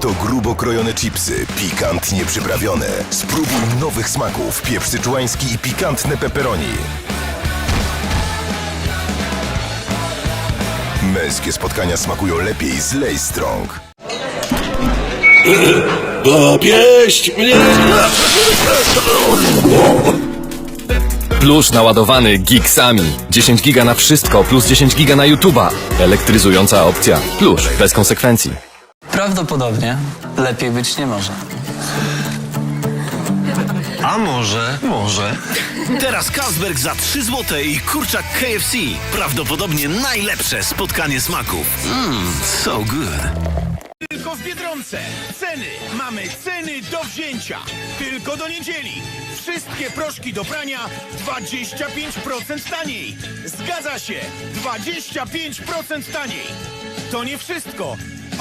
to grubo krojone chipsy, pikantnie przyprawione. Spróbuj nowych smaków, pieprz syczuański i pikantne pepperoni. Męskie spotkania smakują lepiej z Lay Strong. Popieść mnie! Plusz naładowany gigsami. 10 giga na wszystko plus 10 giga na YouTube'a. Elektryzująca opcja. Plusz bez konsekwencji. Prawdopodobnie lepiej być nie może. A może, może. Teraz Carlsberg za 3 zł i kurczak KFC. Prawdopodobnie najlepsze spotkanie smaków. Mmm, so good. Tylko w Biedronce. Ceny. Mamy ceny do wzięcia. Tylko do niedzieli. Wszystkie proszki do prania 25% taniej. Zgadza się. 25% taniej. To nie wszystko.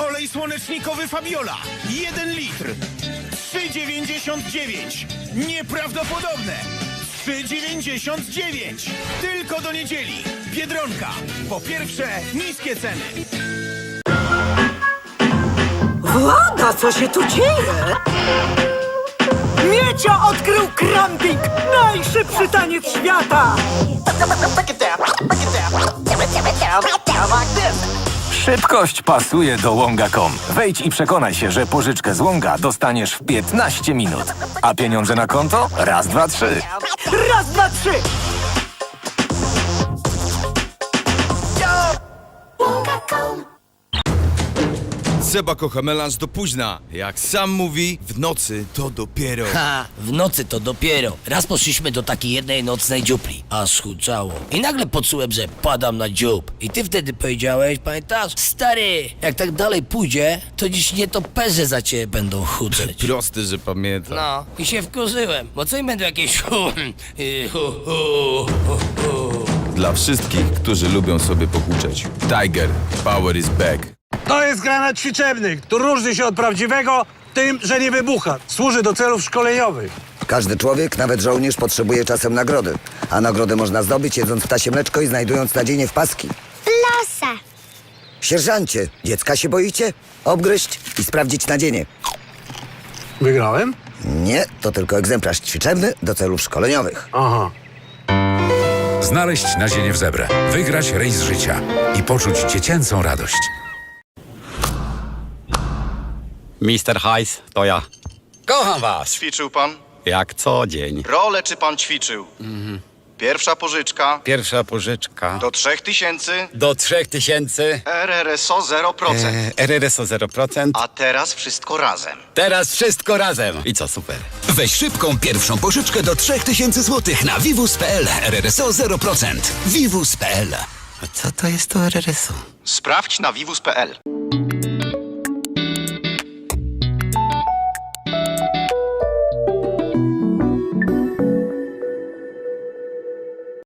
Olej słonecznikowy Fabiola. 1 litr. 3,99. Nieprawdopodobne. 3,99. Tylko do niedzieli. Biedronka. Po pierwsze, niskie ceny. Włada, co się tu dzieje? Miecio odkrył kramping! Najszybszy taniec świata! Szybkość pasuje do Łonga.com. Wejdź i przekonaj się, że pożyczkę z Łonga dostaniesz w 15 minut. A pieniądze na konto? Raz, dwa, trzy. Raz, dwa, trzy! Seba kocha melanż do późna. Jak sam mówi, w nocy to dopiero. Ha, w nocy to dopiero. Raz poszliśmy do takiej jednej nocnej dziupli, aż huczało. I nagle poczułem, że padam na dziób. I ty wtedy powiedziałeś, pamiętasz? Stary, jak tak dalej pójdzie, to dziś nie to perze za ciebie będą huczeć. Proste, że pamiętam. No, i się wkurzyłem, bo co im będą jakieś hu, y, hu, hu, hu, hu. Dla wszystkich, którzy lubią sobie pokuczeć. Tiger, power is back. To jest granat ćwiczebny, który różni się od prawdziwego tym, że nie wybucha. Służy do celów szkoleniowych. Każdy człowiek, nawet żołnierz, potrzebuje czasem nagrody. A nagrodę można zdobyć jedząc ptasie mleczko i znajdując nadzienie w paski. Losa. Sierżancie, dziecka się boicie? Obgryźć i sprawdzić nadzienie. Wygrałem? Nie, to tylko egzemplarz ćwiczebny do celów szkoleniowych. Aha. Znaleźć nadzienie w zebrę, wygrać rejs życia i poczuć dziecięcą radość. Mister Heiss, to ja. Kocham was. Ćwiczył pan? Jak co dzień. Rolę czy pan ćwiczył? Pierwsza pożyczka Pierwsza pożyczka. do 3000, Do 3000. RRSO 0%. E, RRSO 0%. A teraz wszystko razem. teraz wszystko razem. I co, super. Weź szybką pierwszą pożyczkę do 3000 zł na vivus.pl. RRSO 0%. vivus.pl. A co to jest to RRSO? Sprawdź na vivus.pl.